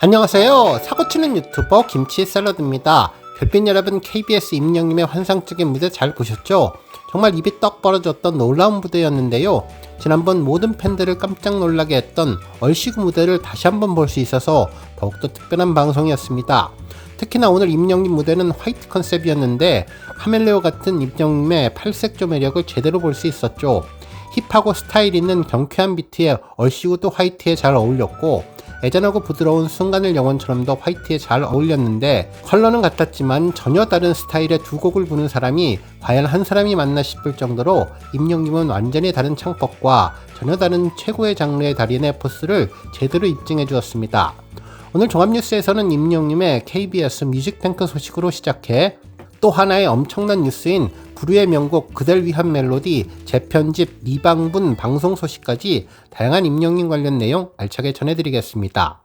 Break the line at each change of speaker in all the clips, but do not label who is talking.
안녕하세요. 사고치는 유튜버 김치 샐러드입니다. 별빛 여러분 KBS 임영님의 환상적인 무대 잘 보셨죠? 정말 입이 떡 벌어졌던 놀라운 무대였는데요. 지난번 모든 팬들을 깜짝 놀라게 했던 얼씨구 무대를 다시 한번 볼 수 있어서 더욱더 특별한 방송이었습니다. 특히나 오늘 임영님 무대는 화이트 컨셉이었는데 카멜레오 같은 임영님의 팔색조 매력을 제대로 볼 수 있었죠. 힙하고 스타일 있는 경쾌한 비트에 얼씨구도 화이트에 잘 어울렸고 애잔하고 부드러운 순간을 영혼처럼도 화이트에 잘 어울렸는데 컬러는 같았지만 전혀 다른 스타일의 두 곡을 부는 사람이 과연 한 사람이 맞나 싶을 정도로 임영님은 완전히 다른 창법과 전혀 다른 최고의 장르의 달인의 포스를 제대로 입증해 주었습니다. 오늘 종합뉴스에서는 임영님의 KBS 뮤직뱅크 소식으로 시작해 또 하나의 엄청난 뉴스인 부르의 명곡 그댈 위한 멜로디 재편집 리방분 방송 소식까지 다양한 임영님 관련 내용 알차게 전해드리겠습니다.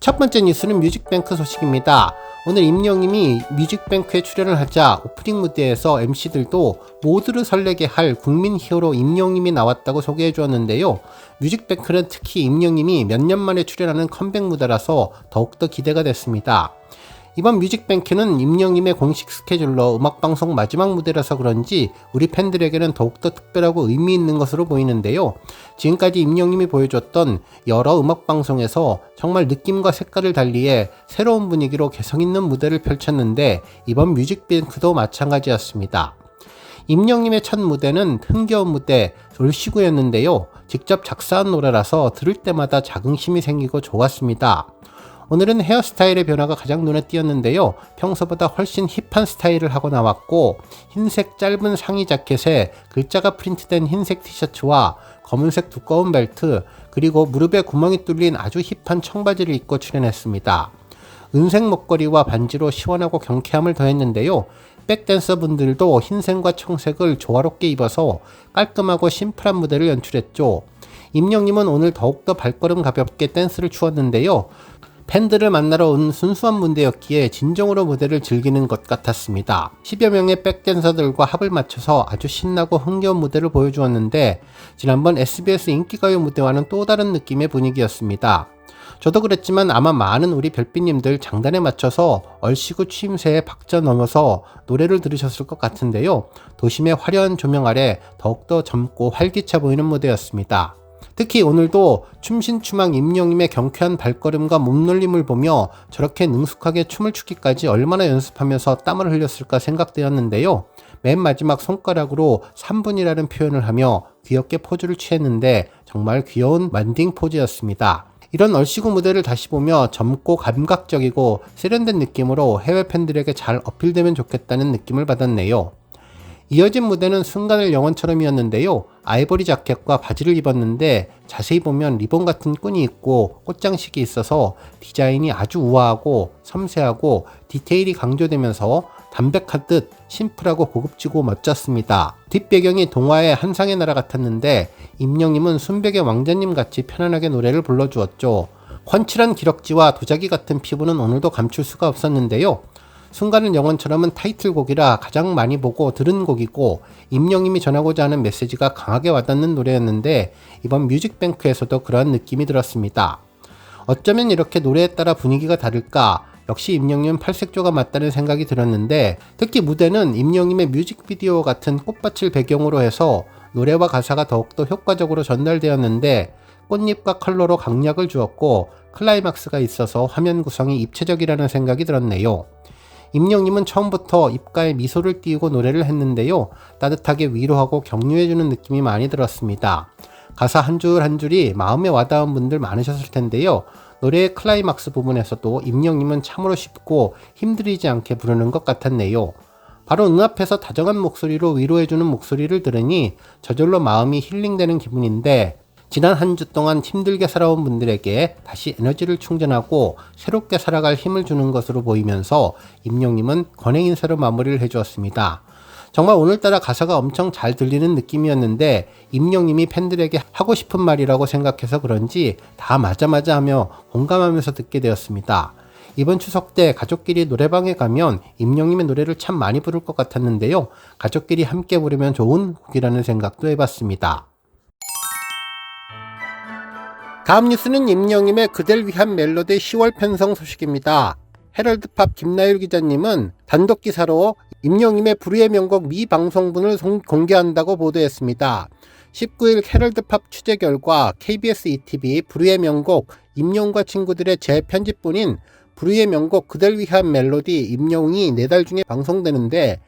첫 번째 뉴스는 뮤직뱅크 소식입니다. 오늘 임영님이 뮤직뱅크에 출연을 하자 오프닝 무대에서 MC들도 모두를 설레게 할 국민 히어로 임영님이 나왔다고 소개해 주었는데요. 뮤직뱅크는 특히 임영님이 몇 년 만에 출연하는 컴백 무대라서 더욱더 기대가 됐습니다. 이번 뮤직뱅크는 임영님의 공식 스케줄로 음악방송 마지막 무대라서 그런지 우리 팬들에게는 더욱더 특별하고 의미 있는 것으로 보이는데요. 지금까지 임영님이 보여줬던 여러 음악방송에서 정말 느낌과 색깔을 달리해 새로운 분위기로 개성있는 무대를 펼쳤는데 이번 뮤직뱅크도 마찬가지였습니다. 임영님의 첫 무대는 흥겨운 무대 돌시구였는데요. 직접 작사한 노래라서 들을 때마다 자긍심이 생기고 좋았습니다. 오늘은 헤어스타일의 변화가 가장 눈에 띄었는데요. 평소보다 훨씬 힙한 스타일을 하고 나왔고 흰색 짧은 상의 자켓에 글자가 프린트된 흰색 티셔츠와 검은색 두꺼운 벨트 그리고 무릎에 구멍이 뚫린 아주 힙한 청바지를 입고 출연했습니다. 은색 목걸이와 반지로 시원하고 경쾌함을 더했는데요. 백댄서 분들도 흰색과 청색을 조화롭게 입어서 깔끔하고 심플한 무대를 연출했죠. 임영님은 오늘 더욱더 발걸음 가볍게 댄스를 추었는데요. 팬들을 만나러 온 순수한 무대였기에 진정으로 무대를 즐기는 것 같았습니다. 10여 명의 백댄서들과 합을 맞춰서 아주 신나고 흥겨운 무대를 보여주었는데 지난번 SBS 인기가요 무대와는 또 다른 느낌의 분위기였습니다. 저도 그랬지만 아마 많은 우리 별빛님들 장단에 맞춰서 얼씨구 취임새에 박자 넘어서 노래를 들으셨을 것 같은데요. 도심의 화려한 조명 아래 더욱더 젊고 활기차 보이는 무대였습니다. 특히 오늘도 춤신추망 임영님의 경쾌한 발걸음과 몸놀림을 보며 저렇게 능숙하게 춤을 추기까지 얼마나 연습하면서 땀을 흘렸을까 생각되었는데요. 맨 마지막 손가락으로 3분이라는 표현을 하며 귀엽게 포즈를 취했는데 정말 귀여운 만딩 포즈였습니다. 이런 얼씨구 무대를 다시 보며 젊고 감각적이고 세련된 느낌으로 해외 팬들에게 잘 어필되면 좋겠다는 느낌을 받았네요. 이어진 무대는 순간을 영원처럼이었는데요. 아이보리 자켓과 바지를 입었는데 자세히 보면 리본 같은 끈이 있고 꽃장식이 있어서 디자인이 아주 우아하고 섬세하고 디테일이 강조되면서 담백한 듯 심플하고 고급지고 멋졌습니다. 뒷배경이 동화의 한상의 나라 같았는데 임영님은 순백의 왕자님 같이 편안하게 노래를 불러주었죠. 훤칠한 기럭지와 도자기 같은 피부는 오늘도 감출 수가 없었는데요. 순간은 영원처럼은 타이틀곡이라 가장 많이 보고 들은 곡이고 임영님이 전하고자 하는 메시지가 강하게 와닿는 노래였는데 이번 뮤직뱅크에서도 그러한 느낌이 들었습니다. 어쩌면 이렇게 노래에 따라 분위기가 다를까 역시 임영님 팔색조가 맞다는 생각이 들었는데 특히 무대는 임영님의 뮤직비디오 같은 꽃밭을 배경으로 해서 노래와 가사가 더욱더 효과적으로 전달되었는데 꽃잎과 컬러로 강약을 주었고 클라이막스가 있어서 화면 구성이 입체적이라는 생각이 들었네요. 임영님은 처음부터 입가에 미소를 띄우고 노래를 했는데요. 따뜻하게 위로하고 격려해주는 느낌이 많이 들었습니다. 가사 한줄한 줄이 마음에 와닿은 분들 많으셨을 텐데요. 노래의 클라이막스 부분에서도 임영님은 참으로 쉽고 힘들이지 않게 부르는 것 같았네요. 바로 눈앞에서 다정한 목소리로 위로해주는 목소리를 들으니 저절로 마음이 힐링되는 기분인데 지난 한 주 동안 힘들게 살아온 분들에게 다시 에너지를 충전하고 새롭게 살아갈 힘을 주는 것으로 보이면서 임영님은 권행 인사로 마무리를 해주었습니다. 정말 오늘따라 가사가 엄청 잘 들리는 느낌이었는데 임영님이 팬들에게 하고 싶은 말이라고 생각해서 그런지 다 맞아맞아 하며 공감하면서 듣게 되었습니다. 이번 추석 때 가족끼리 노래방에 가면 임영님의 노래를 참 많이 부를 것 같았는데요. 가족끼리 함께 부르면 좋은 곡이라는 생각도 해봤습니다. 다음 뉴스는 임영임의 그댈 위한 멜로디 10월 편성 소식입니다. 헤럴드팝 김나율 기자님은 단독 기사로 임영임의 불후의 명곡 미 방송분을 공개한다고 보도했습니다. 19일 헤럴드팝 취재 결과 KBS ETV 불후의 명곡 임영과 친구들의 재편집분인 불후의 명곡 그댈 위한 멜로디 임영이 4달 중에 방송되는데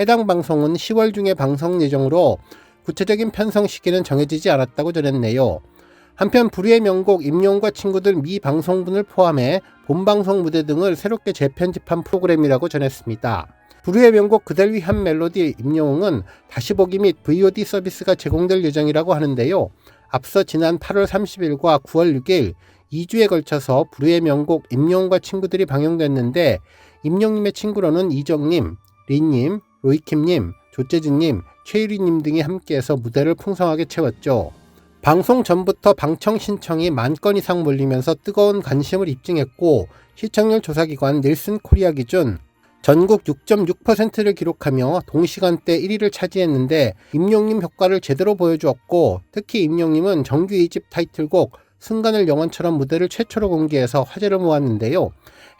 해당 방송은 10월 중에 방송 예정으로 구체적인 편성 시기는 정해지지 않았다고 전했네요. 한편 불후의 명곡 임용과 친구들 미 방송분을 포함해 본방송 무대 등을 새롭게 재편집한 프로그램이라고 전했습니다. 불후의 명곡 그댈 위한 멜로디 임영웅은 다시 보기 및 VOD 서비스가 제공될 예정이라고 하는데요. 앞서 지난 8월 30일과 9월 6일 2주에 걸쳐서 불후의 명곡 임영웅과 친구들이 방영됐는데 임영웅의 친구로는 이정님, 리님, 로이킴님, 조재진님, 최유리님 등이 함께해서 무대를 풍성하게 채웠죠. 방송 전부터 방청 신청이 만 건 이상 몰리면서 뜨거운 관심을 입증했고 시청률 조사기관 닐슨 코리아 기준 전국 6.6%를 기록하며 동시간대 1위를 차지했는데 임용님 효과를 제대로 보여주었고 특히 임용님은 정규 2집 타이틀곡 순간을 영원처럼 무대를 최초로 공개해서 화제를 모았는데요.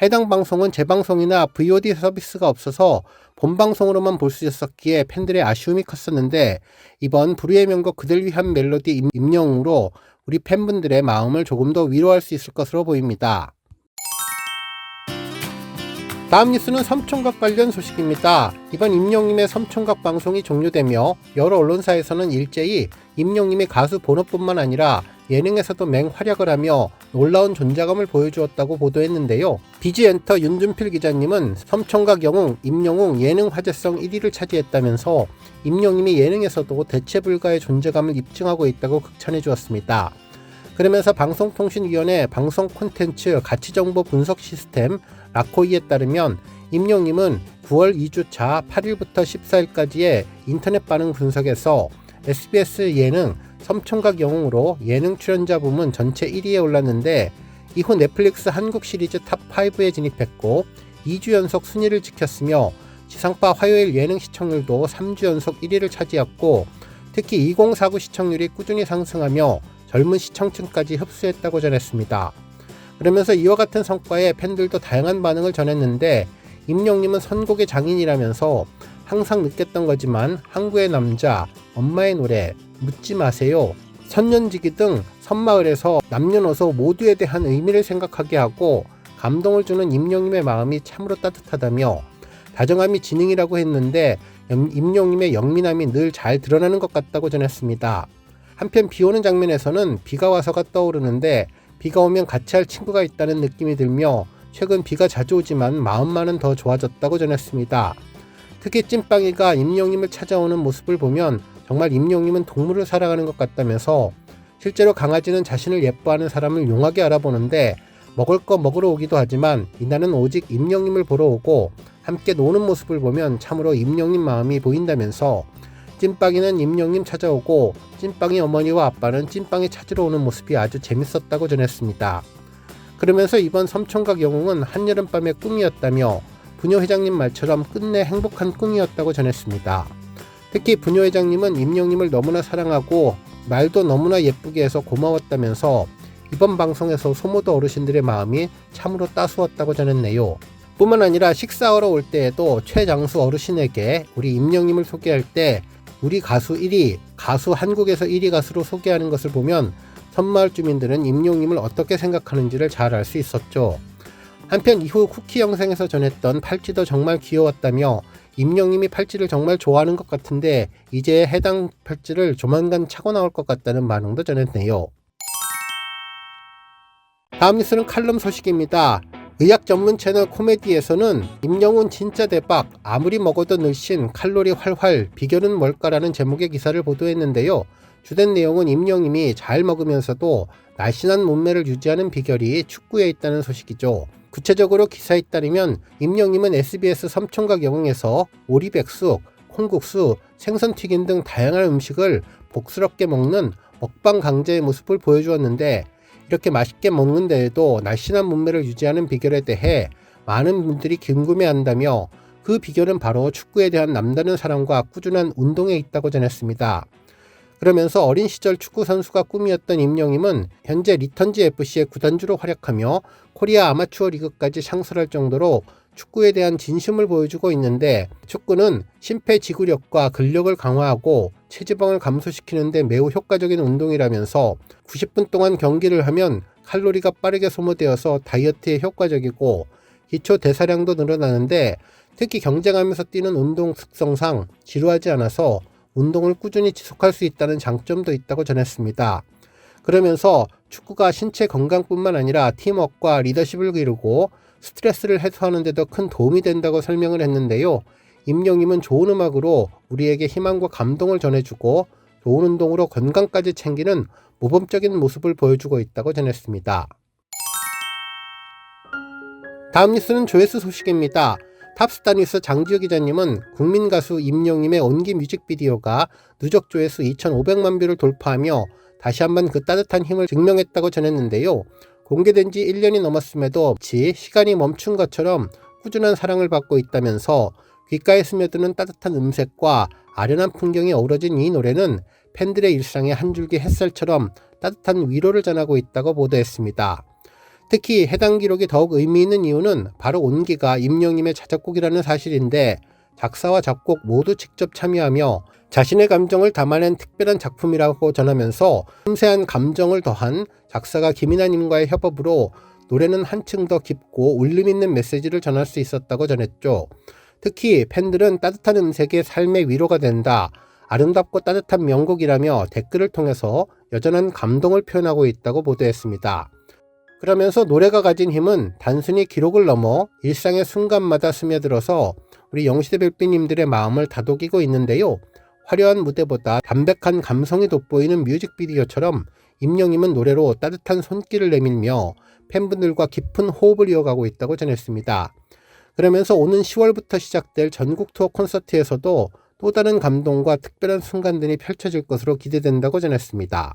해당 방송은 재방송이나 VOD 서비스가 없어서 본방송으로만 볼 수 있었기에 팬들의 아쉬움이 컸었는데 이번 불후의 명곡 그들 위한 멜로디 임영으로 우리 팬분들의 마음을 조금 더 위로할 수 있을 것으로 보입니다. 다음 뉴스는 섬총각 관련 소식입니다. 이번 임영님의 섬총각 방송이 종료되며 여러 언론사에서는 일제히 임영님이 가수 본업뿐만 아니라 예능에서도 맹활약을 하며 놀라운 존재감을 보여주었다고 보도했는데요. 비지엔터 윤준필 기자님은 섬총각 영웅, 임영웅 예능 화제성 1위를 차지했다면서 임영님이 예능에서도 대체 불가의 존재감을 입증하고 있다고 극찬해 주었습니다. 그러면서 방송통신위원회 방송 콘텐츠 가치정보 분석 시스템 라코이에 따르면 임용님은 9월 2주차 8일부터 14일까지의 인터넷 반응 분석에서 SBS 예능 섬총각 영웅으로 예능 출연자 부문 전체 1위에 올랐는데 이후 넷플릭스 한국 시리즈 탑5에 진입했고 2주 연속 순위를 지켰으며 지상파 화요일 예능 시청률도 3주 연속 1위를 차지했고 특히 2049 시청률이 꾸준히 상승하며 젊은 시청층까지 흡수했다고 전했습니다. 그러면서 이와 같은 성과에 팬들도 다양한 반응을 전했는데 임영님은 선곡의 장인이라면서 항상 느꼈던 거지만 항구의 남자, 엄마의 노래, 묻지 마세요, 선년지기 등 선마을에서 남녀노소 모두에 대한 의미를 생각하게 하고 감동을 주는 임영님의 마음이 참으로 따뜻하다며 다정함이 지능이라고 했는데 임영님의 영민함이 늘 잘 드러나는 것 같다고 전했습니다. 한편 비 오는 장면에서는 비가 와서가 떠오르는데 비가 오면 같이 할 친구가 있다는 느낌이 들며 최근 비가 자주 오지만 마음만은 더 좋아졌다고 전했습니다. 특히 찐빵이가 임영님을 찾아오는 모습을 보면 정말 임영님은 동물을 사랑하는 것 같다면서 실제로 강아지는 자신을 예뻐하는 사람을 용하게 알아보는데 먹을 거 먹으러 오기도 하지만 이날은 오직 임영님을 보러 오고 함께 노는 모습을 보면 참으로 임영님 마음이 보인다면서 찐빵이는 임영님 찾아오고 찐빵이 어머니와 아빠는 찐빵이 찾으러 오는 모습이 아주 재밌었다고 전했습니다. 그러면서 이번 섬총각 영웅은 한여름밤의 꿈이었다며 부녀 회장님 말처럼 끝내 행복한 꿈이었다고 전했습니다. 특히 부녀 회장님은 임영님을 너무나 사랑하고 말도 너무나 예쁘게 해서 고마웠다면서 이번 방송에서 소모도 어르신들의 마음이 참으로 따스웠다고 전했네요. 뿐만 아니라 식사하러 올 때에도 최장수 어르신에게 우리 임영님을 소개할 때 우리 가수 1위, 가수 한국에서 1위 가수로 소개하는 것을 보면 섬마을 주민들은 임용님을 어떻게 생각하는지를 잘 알 수 있었죠. 한편 이후 쿠키 영상에서 전했던 팔찌도 정말 귀여웠다며 임영님이 팔찌를 정말 좋아하는 것 같은데 이제 해당 팔찌를 조만간 차고 나올 것 같다는 반응도 전했네요. 다음 뉴스는 칼럼 소식입니다. 의학 전문 채널 코미디에서는 임영훈 진짜 대박 아무리 먹어도 늘씬 칼로리 활활 비결은 뭘까라는 제목의 기사를 보도했는데요. 주된 내용은 임영님이 잘 먹으면서도 날씬한 몸매를 유지하는 비결이 축구에 있다는 소식이죠. 구체적으로 기사에 따르면 임영님은 SBS 섬총각 영웅에서 오리백숙, 콩국수, 생선튀김 등 다양한 음식을 복스럽게 먹는 먹방 강자의 모습을 보여주었는데 이렇게 맛있게 먹는 데에도 날씬한 몸매를 유지하는 비결에 대해 많은 분들이 궁금해한다며 그 비결은 바로 축구에 대한 남다른 사랑과 꾸준한 운동에 있다고 전했습니다. 그러면서 어린 시절 축구 선수가 꿈이었던 임영임은 현재 리턴즈 FC의 구단주로 활약하며 코리아 아마추어 리그까지 창설할 정도로 축구에 대한 진심을 보여주고 있는데 축구는 심폐지구력과 근력을 강화하고 체지방을 감소시키는데 매우 효과적인 운동이라면서 90분 동안 경기를 하면 칼로리가 빠르게 소모되어서 다이어트에 효과적이고 기초 대사량도 늘어나는데 특히 경쟁하면서 뛰는 운동 특성상 지루하지 않아서 운동을 꾸준히 지속할 수 있다는 장점도 있다고 전했습니다. 그러면서 축구가 신체 건강뿐만 아니라 팀워크와 리더십을 기르고 스트레스를 해소하는 데도 큰 도움이 된다고 설명을 했는데요. 임영임은 좋은 음악으로 우리에게 희망과 감동을 전해주고 좋은 운동으로 건강까지 챙기는 모범적인 모습을 보여주고 있다고 전했습니다. 다음 뉴스는 조회수 소식입니다. 탑스타 뉴스 장지호 기자님은 국민 가수 임영임의 온기 뮤직비디오가 누적 조회수 2,500만 뷰를 돌파하며 다시 한번 그 따뜻한 힘을 증명했다고 전했는데요. 공개된 지 1년이 넘었음에도 지 시간이 멈춘 것처럼 꾸준한 사랑을 받고 있다면서 귓가에 스며드는 따뜻한 음색과 아련한 풍경이 어우러진 이 노래는 팬들의 일상에 한 줄기 햇살처럼 따뜻한 위로를 전하고 있다고 보도했습니다. 특히 해당 기록이 더욱 의미 있는 이유는 바로 온기가 임영임의 자작곡이라는 사실인데 작사와 작곡 모두 직접 참여하며 자신의 감정을 담아낸 특별한 작품이라고 전하면서 섬세한 감정을 더한 작사가 김인아님과의 협업으로 노래는 한층 더 깊고 울림 있는 메시지를 전할 수 있었다고 전했죠. 특히 팬들은 따뜻한 음색의 삶의 위로가 된다. 아름답고 따뜻한 명곡이라며 댓글을 통해서 여전한 감동을 표현하고 있다고 보도했습니다. 그러면서 노래가 가진 힘은 단순히 기록을 넘어 일상의 순간마다 스며들어서 우리 영시대 별빛님들의 마음을 다독이고 있는데요. 화려한 무대보다 담백한 감성이 돋보이는 뮤직비디오처럼 임영임은 노래로 따뜻한 손길을 내밀며 팬분들과 깊은 호흡을 이어가고 있다고 전했습니다. 그러면서 오는 10월부터 시작될 전국 투어 콘서트에서도 또 다른 감동과 특별한 순간들이 펼쳐질 것으로 기대된다고 전했습니다.